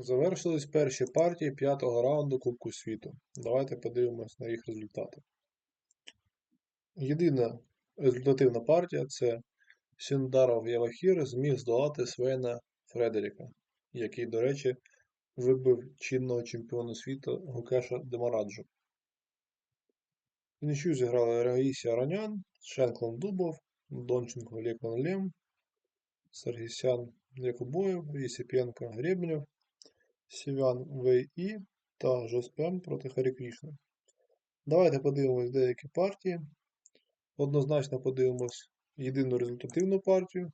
Завершились перші партії п'ятого раунду Кубку світу. Давайте подивимось на їх результати. Єдина результативна партія це Сіндаров Явахір зміг здолати Свена Фредеріка, який, до речі, вибив чинного чемпіона світу Гукеша Демараджу. В нічю зіграли Раїсі Аронян, Шенклон Дубов, Донченко Лекон Лем, Саргісян Якубоєв, Єсипенко Гребнєв, Сівян Вей І та Жоспен проти Харі Крішни. Давайте подивимось деякі партії. Однозначно подивимось єдину результативну партію.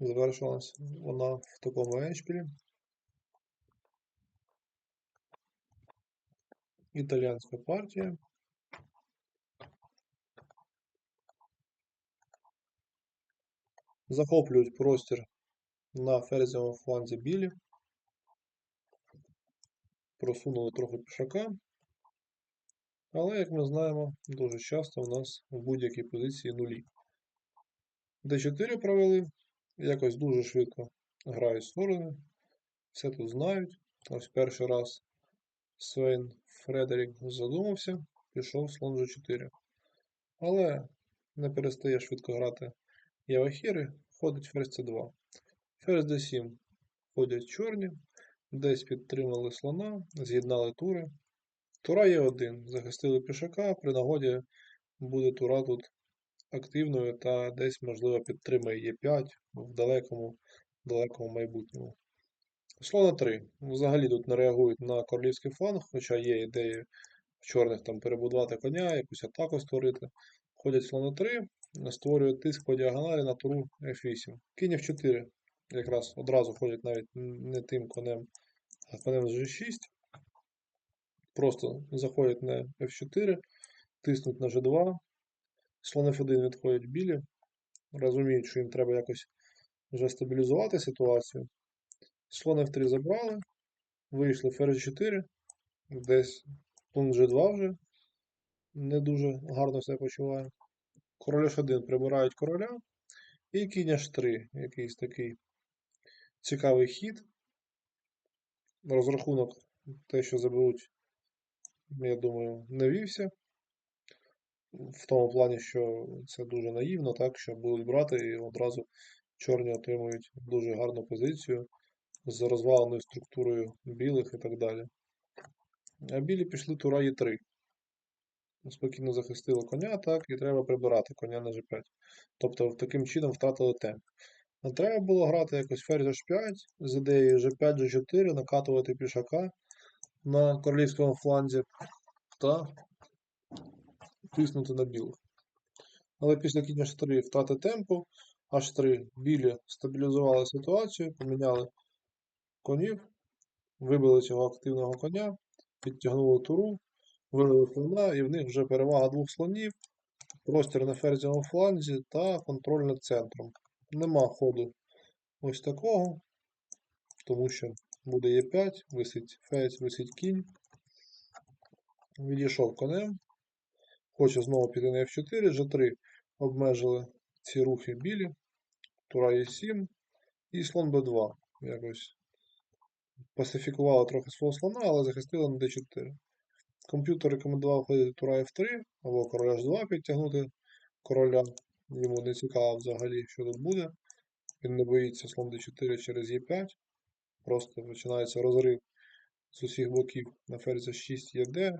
Завершилась вона в такому еншпілі. Італіянська партія. Захоплюють простір на ферзевому фланзі білі. Просунули трохи пішака. Але, як ми знаємо, дуже часто у нас в будь-якій позиції нулі. Д4 провели, якось дуже швидко грають сторони. Все тут знають. Ось перший раз Свейн Фредерік задумався, пішов слон G4. Але не перестає швидко грати Явахіри, ходить ферзь c 2 Передусім ходять чорні, десь підтримали слона, з'єднали тури. Тура є один. Захистили пішака, при нагоді буде тура тут активною та десь, можливо, підтримає Е5 в далекому далекому майбутньому. Слона 3. Взагалі тут не реагують на королівський фланг, хоча є ідеї в чорних там перебудувати коня, якусь атаку створити. Ходять слона 3, створюють тиск по діагоналі на туру F8. Кінь f 4 якраз одразу ходять навіть не тим конем, а конем з G6. Просто заходять на F4, тиснуть на G2, слон F1 відходять білі, розуміють, що їм треба якось вже стабілізувати ситуацію. Слон F3 забрали, вийшли ферзь 4, десь пункт G2 вже не дуже гарно себе почуває. Король H1 прибирають короля, і кінь H3, якийсь такий цікавий хід. Розрахунок, те, що заберуть, я думаю, не вівся. В тому плані, що це дуже наївно, так, що будуть брати і одразу чорні отримують дуже гарну позицію з розваленою структурою білих і так далі. А білі пішли тура Е3. Спокійно захистили коня, так, і треба прибирати коня на G5. Тобто таким чином втратили темп. А треба було грати якось ферзь H5 з ідеєю G5, G4, накатувати пішака на королівському фланзі та тиснути на білих. Але після кінь H3 втрати темпу, H3 білі стабілізували ситуацію, поміняли конів, вибили цього активного коня, підтягнули туру, вивели слона, і в них вже перевага двох слонів, простір на ферзівому фланзі та контроль над центром. Нема ходу ось такого, тому що буде Е5, висить ферзь, висить кінь. Відійшов конем. Хоче знову піти на F4, G3 обмежили ці рухи білі, тура Е7 і слон Б2. Якось пасифікували трохи свого слона, але захистили на D4. Комп'ютер рекомендував ходити тура F3 або короля H2 підтягнути короля. Йому не цікаво взагалі, що тут буде. Він не боїться слон d4 через e5. Просто починається розрив з усіх боків на ферзь 6 єд,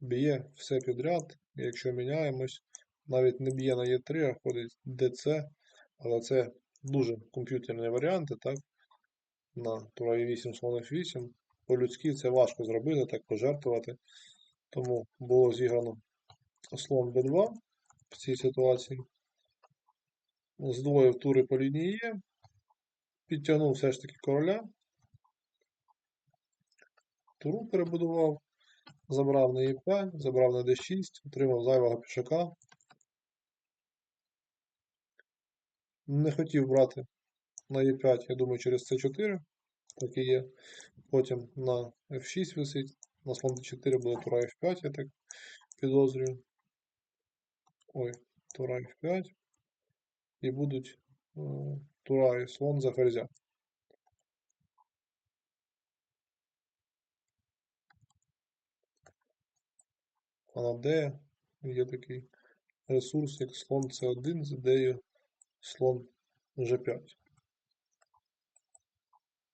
б'є все підряд. І якщо міняємось, навіть не б'є на Е3, а ходить ДЦ, але це дуже комп'ютерні варіанти, так? На тура Е8, слон F8. По-людськи це важко зробити, так пожертвувати. Тому було зіграно слон b2 в цій ситуації здвоїв тури по лінії Є, підтягнув все ж таки короля, туру перебудував, забрав на Е5, забрав на d6, отримав зайвого пішака. Не хотів брати на Е5, я думаю, через С4, так і є. Потім на F6 висить, на слон d4 буде тура F5, я так підозрюю. Ой, тура F5 і будуть е, тура і слон за ферзя. А на Д є такий ресурс, як слон С1 з ідеєю слон G5.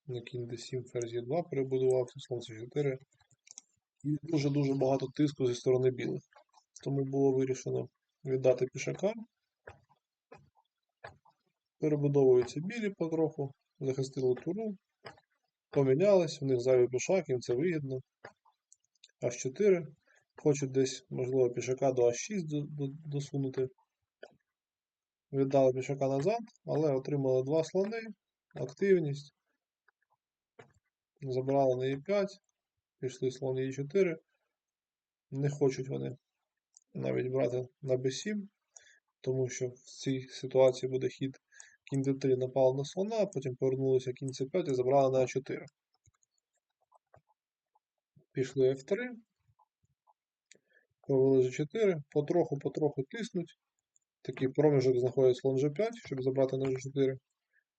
На кінь D7 Ферзі 2 перебудувався, слон C4. І дуже-дуже багато тиску зі сторони білих. Тому було вирішено віддати пішака Перебудовуються білі потроху, захистили туру, помінялись, в них зайвий пішак, їм це вигідно. H4. Хочуть десь, можливо, пішака до H6 до- до- досунути. Віддали пішака назад, але отримали два слони, активність. Забрали на E5, пішли слон E4. Не хочуть вони навіть брати на B7, тому що в цій ситуації буде хід кінь D3 напав на слона, потім повернулися кінь C5 і забрали на А4. Пішли F3. Повели G4, потроху-потроху тиснуть. Такий проміжок знаходить слон G5, щоб забрати на G4.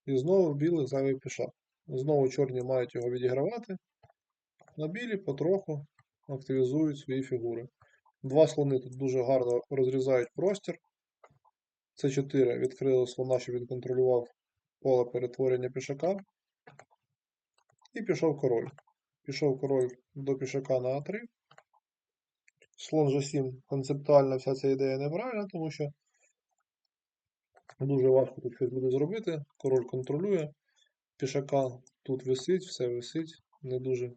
І знову в білих зайвий пішак. Знову чорні мають його відігравати. На білі потроху активізують свої фігури. Два слони тут дуже гарно розрізають простір. С4 відкрили слона, щоб він контролював поле перетворення пішака. І пішов король. Пішов король до пішака на А3. Слон G7 концептуально вся ця ідея неправильна, тому що дуже важко тут щось буде зробити. Король контролює. Пішака тут висить, все висить. Не дуже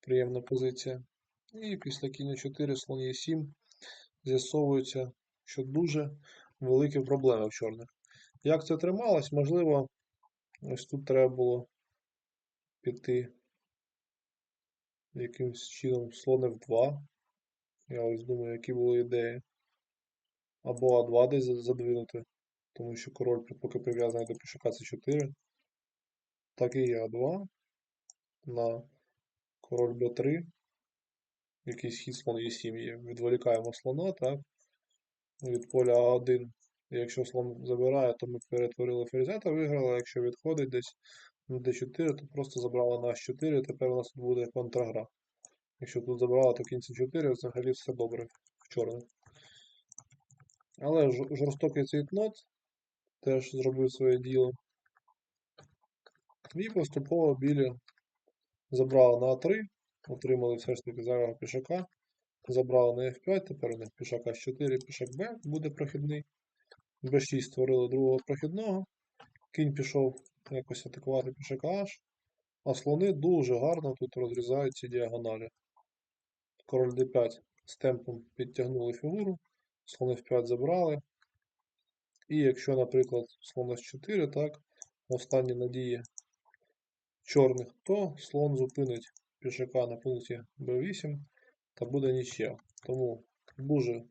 приємна позиція. І після кінь 4 слон Е7 з'ясовується, що дуже великі проблеми в чорних. Як це трималось? Можливо, ось тут треба було піти якимось чином слон F2. Я ось думаю, які були ідеї. Або А2 десь задвинути, тому що король поки прив'язаний до пішака С4. Так і є А2 на король Б3. Якийсь хід слон Е7 є. Відволікаємо слона, так? Від поля А1. Якщо слон забирає, то ми перетворили ферзя та виграли. а Якщо відходить десь на d4, то просто забрала на h4, тепер у нас тут буде контрагра. Якщо тут забрала, то кінці 4, взагалі все добре в чорних. Але жорстокий цейтнот теж зробив своє діло. І поступово білі забрали на А3, отримали все ж таки зайвого пішака. Забрали на F5, тепер у них пішак H4, пішак Б буде прохідний. Б6 створили другого прохідного. Кінь пішов якось атакувати пішака H. А слони дуже гарно тут розрізають ці діагоналі. Король d5 з темпом підтягнули фігуру, слон f5 забрали. І якщо, наприклад, слон s4, так, останні надії чорних, то слон зупинить пішака на пункті b8 та буде нічия. Тому дуже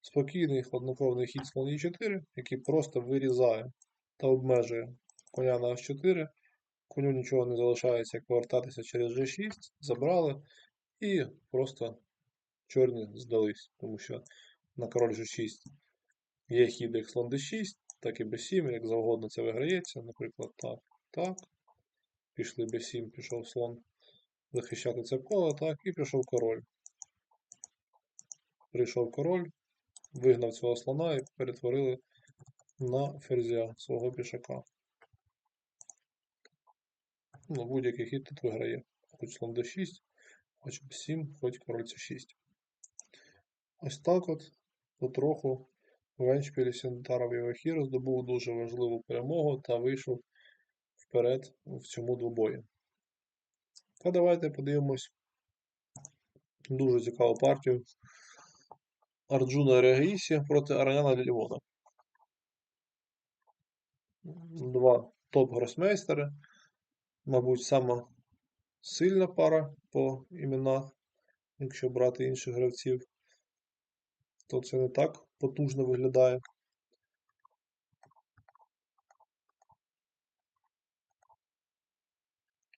спокійний хладнокровний хід слон e4, який просто вирізає та обмежує коня на h4. Коню нічого не залишається, як повертатися через g6, забрали і просто чорні здались, тому що на король g6 є хід як слон d6, так і b7, як завгодно це виграється. Наприклад, так, так. Пішли b7, пішов слон захищати це поле, так, і пішов король. Прийшов король, вигнав цього слона і перетворили на ферзя свого пішака. Ну, будь-який хід тут виграє. Хоч слон d6, хоч b7, хоч король c6. Ось так от, потроху, в Еншпілі Сінтаров Євахір здобув дуже важливу перемогу та вийшов вперед в цьому двобої. Та давайте подивимось дуже цікаву партію Арджуна Регісі проти Араняна Лівона. Два топ-гросмейстери. Мабуть, сама сильна пара по іменах, якщо брати інших гравців, то це не так потужно виглядає.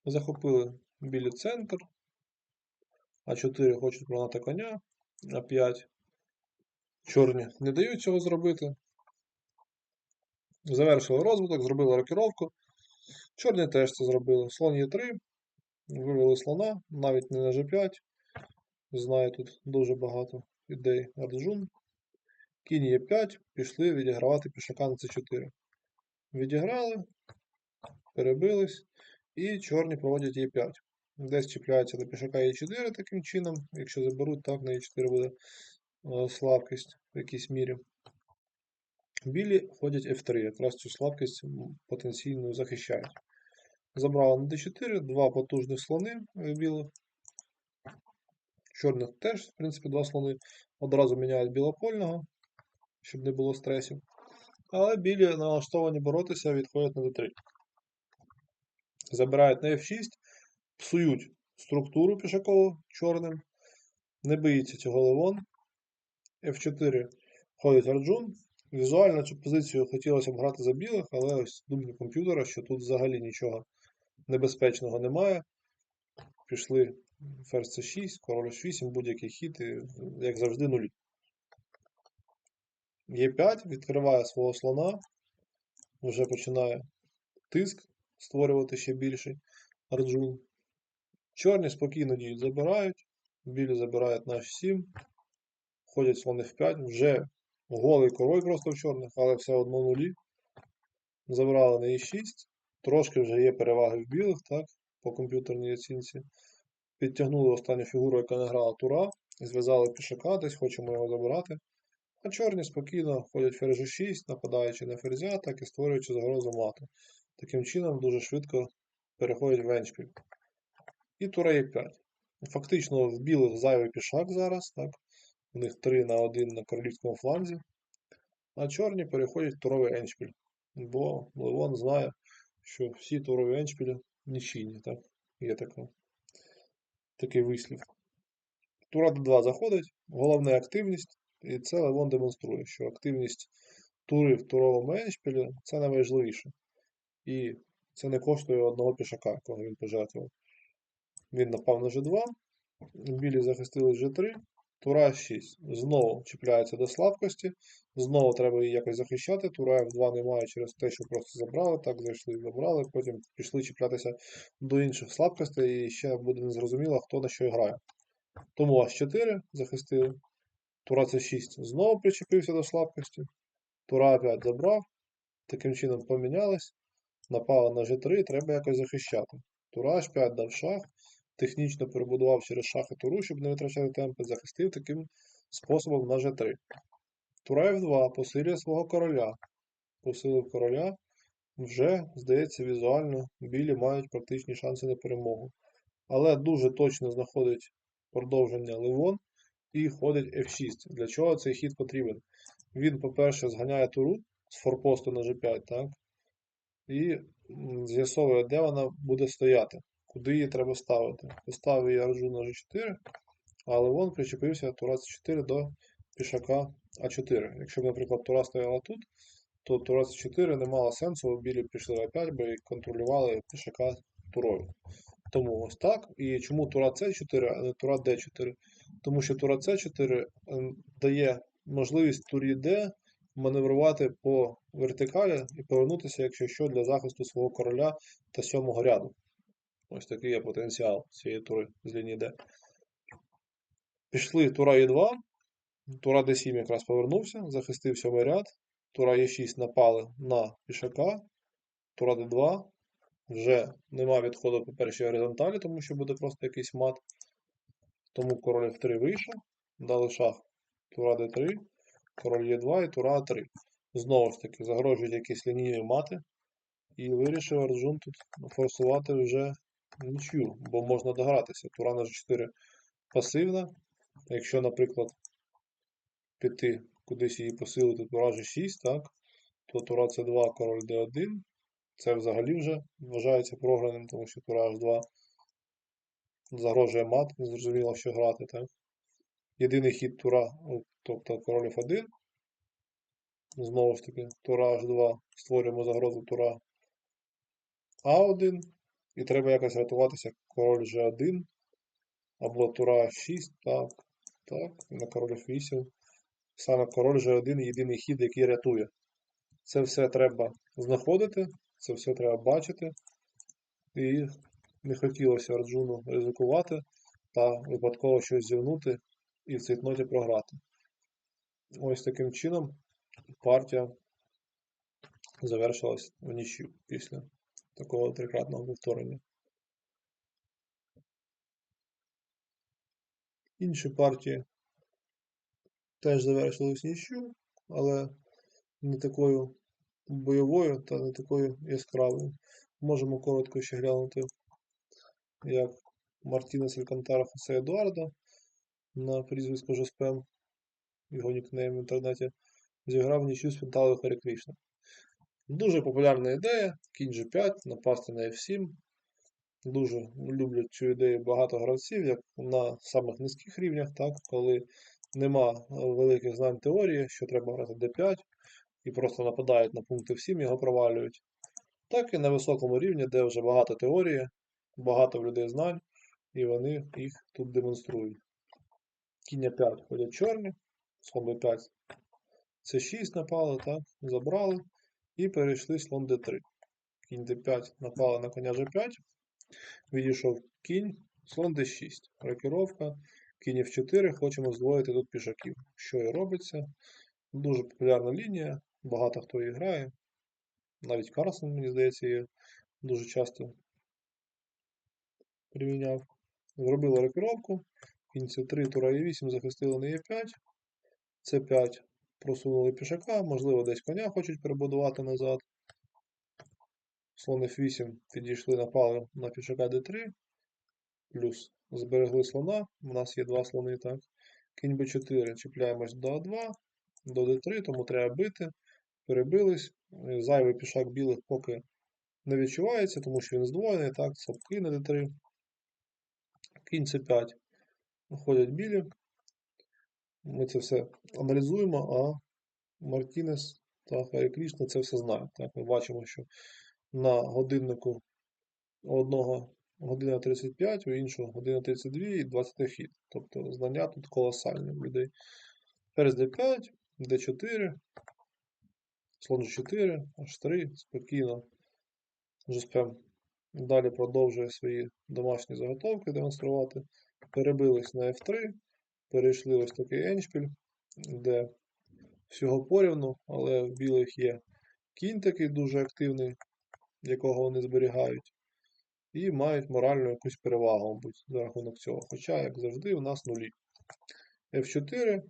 Захопили білі центр. А4 хочуть прогнати коня, А5. Чорні не дають цього зробити. Завершили розвиток, зробили рокіровку. Чорні теж це зробили. Слон Е3. Вивели слона, навіть не на G5. Знаю тут дуже багато ідей Арджун. Кінь Е5, пішли відігравати пішака на С4. Відіграли, перебились, і чорні проводять Е5. Десь чіпляються до пішака Е4 таким чином. Якщо заберуть, так на Е4 буде е, слабкість в якійсь мірі. Білі ходять F3, якраз цю слабкість потенційно захищають. Забрали на D4, два потужних слони в білих. Чорних теж, в принципі, два слони. Одразу міняють білопольного, щоб не було стресів. Але білі налаштовані боротися, відходять на D3. Забирають на F6, псують структуру пішакову чорним. Не боїться цього Левон. F4 ходить Арджун. Візуально цю позицію хотілося б грати за білих, але ось думки комп'ютера, що тут взагалі нічого небезпечного немає. Пішли ферзь c6, король h8, будь-який хід, і, як завжди, нулі. Е5 відкриває свого слона, вже починає тиск створювати ще більший Арджун. Чорні спокійно діють, забирають, білі забирають на h7, ходять слони в5, вже голий король просто в чорних, але все одно нулі. Забрали на e6, трошки вже є переваги в білих, так, по комп'ютерній оцінці. Підтягнули останню фігуру, яка не грала тура, зв'язали пішака, десь хочемо його забирати. А чорні спокійно ходять ферзь G6, нападаючи на ферзя, так і створюючи загрозу мату. Таким чином дуже швидко переходять в еншпіль. І тура Е5. Фактично в білих зайвий пішак зараз, так? У них 3 на 1 на королівському фланзі. А чорні переходять в туровий еншпіль. Бо Левон знає, що всі турові еншпілі нічийні, так? Є така, такий вислів. Тура Д2 заходить, головне активність, і це Левон демонструє, що активність тури в туровому еншпілі це найважливіше. І це не коштує одного пішака, якого він пожертвував. Він напав на G2, білі захистили G3, Тура 6. Знову чіпляється до слабкості. Знову треба її якось захищати. Тура F2 немає через те, що просто забрали. Так, зайшли забрали. Потім пішли чіплятися до інших слабкостей, і ще буде незрозуміло, хто на що грає. Тому H4 захистили. Тура C6 знову причепився до слабкості. Тура 5 забрав. Таким чином помінялись. Напали на G3, треба якось захищати. Тура H5 дав шах технічно перебудував через шах і туру, щоб не витрачати темпи, захистив таким способом на G3. Тура F2 посилює свого короля. Посилив короля. Вже, здається, візуально білі мають практичні шанси на перемогу. Але дуже точно знаходить продовження Ливон і ходить F6. Для чого цей хід потрібен? Він, по-перше, зганяє туру з форпосту на G5, так? І з'ясовує, де вона буде стояти куди її треба ставити. Поставив я на G4, але вон причепився тура C4 до пішака А4. Якщо б, наприклад, тура стояла тут, то тура C4 не мало сенсу, білі пішли А5, бо і контролювали пішака турою. Тому ось так. І чому тура С4, а не тура Д4? Тому що тура С4 дає можливість турі Д маневрувати по вертикалі і повернутися, якщо що, для захисту свого короля та сьомого ряду. Ось такий є потенціал цієї тури з лінії D. Пішли тура Е2. Тура D7 якраз повернувся, захистив сьомий ряд. Тура Е6 напали на пішака. Тура D2. Вже нема відходу по першій горизонталі, тому що буде просто якийсь мат. Тому король F3 вийшов. Дали шах Тура D3, король Е2 і Тура А3. Знову ж таки, загрожують якісь лінійні мати. І вирішив Арджун тут форсувати вже нічю, бо можна догратися. Тура на G4 пасивна. Якщо, наприклад, піти кудись її посилити, тура G6, так, то тура C2, король D1. Це взагалі вже вважається програним, тому що тура H2 загрожує мат, незрозуміло, що грати. так. Єдиний хід тура, тобто король F1. Знову ж таки, тура H2 створюємо загрозу тура А1. І треба якось рятуватися король G1 або тура 6, так, так, на король F8. Саме король G1 єдиний хід, який рятує. Це все треба знаходити, це все треба бачити. І не хотілося Арджуну ризикувати та випадково щось зівнути і в цейтноті програти. Ось таким чином партія завершилась в нічю після такого трикратного повторення. Інші партії теж завершились нічю, але не такою бойовою та не такою яскравою. Можемо коротко ще глянути, як Мартінес Алькантара Хосе Едуардо на прізвисько Жеспен, його нікнейм в інтернеті, зіграв нічю з Фенталою Харі Крішна. Дуже популярна ідея, кінь G5, напасти на F7. Дуже люблять цю ідею багато гравців, як на самих низьких рівнях, так, коли нема великих знань теорії, що треба грати D5 і просто нападають на пункти F7, його провалюють. Так і на високому рівні, де вже багато теорії, багато в людей знань, і вони їх тут демонструють. Кінь 5 ходять чорні, слон b5, c 6 напали, так, забрали. І перейшли слон d3. Кінь d5 напали на коня g5. Відійшов кінь, слон d6. Рокіровка. Кінь f4. Хочемо здвоїти тут пішаків. Що і робиться. Дуже популярна лінія, багато хто її грає. Навіть Карлсон, мені здається, її дуже часто приміняв. Зробили рокіровку. Кінь c3, тура e8, захистили на e5. c5 просунули пішака, можливо, десь коня хочуть перебудувати назад. Слон F8 підійшли, напали на пішака D3, плюс зберегли слона. У нас є два слони, так. Кінь B4, чіпляємось до А2, до D3, тому треба бити. Перебились. Зайвий пішак білих поки не відчувається, тому що він здвоєний, так, слабкий на D3. Кінь C5. Виходять білі. Ми це все аналізуємо, а Мартінес та Харі це все знають. Так, Ми бачимо, що на годиннику у одного година 35, у іншого година 32 і 20 хід. Тобто знання тут колосальні в людей. Ферзь d5, d4, слон g4, h3, спокійно. Жеспем далі продовжує свої домашні заготовки демонструвати. Перебились на F3, перейшли ось такий еншпіль, де всього порівну, але в білих є кінь такий дуже активний, якого вони зберігають, і мають моральну якусь перевагу, мабуть, за рахунок цього. Хоча, як завжди, у нас нулі. F4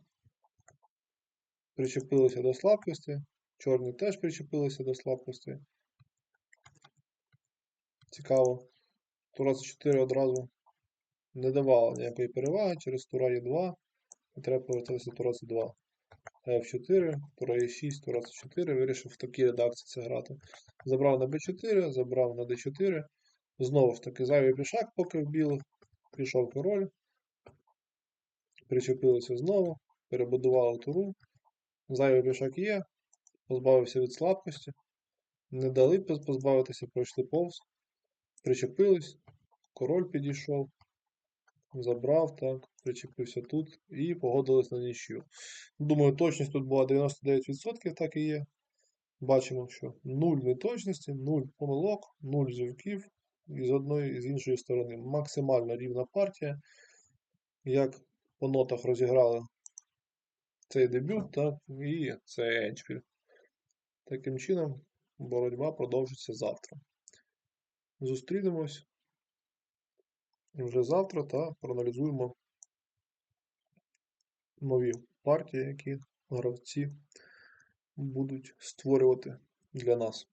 причепилися до слабкості, чорні теж причепилися до слабкості. Цікаво. Тура 4 одразу не давала ніякої переваги через тура Е2. І треба повертатися тура С2. F4, тура E6, тура C4, вирішив в такій редакції це грати. Забрав на B4, забрав на D4. Знову ж таки, зайвий пішак, поки в білих. Пішов король. Причепилися знову, перебудували туру. Зайвий пішак є, позбавився від слабкості. Не дали позбавитися, пройшли повз. Причепились, король підійшов, забрав, так, причепився тут і погодились на нічю. Думаю, точність тут була 99%, так і є. Бачимо, що 0 неточності, 0 помилок, 0 зівків і з одної і з іншої сторони. Максимально рівна партія. Як по нотах розіграли цей дебют, так, і цей еншпіль. Таким чином, боротьба продовжиться завтра. Зустрінемось вже завтра та проаналізуємо нові партії, які гравці будуть створювати для нас.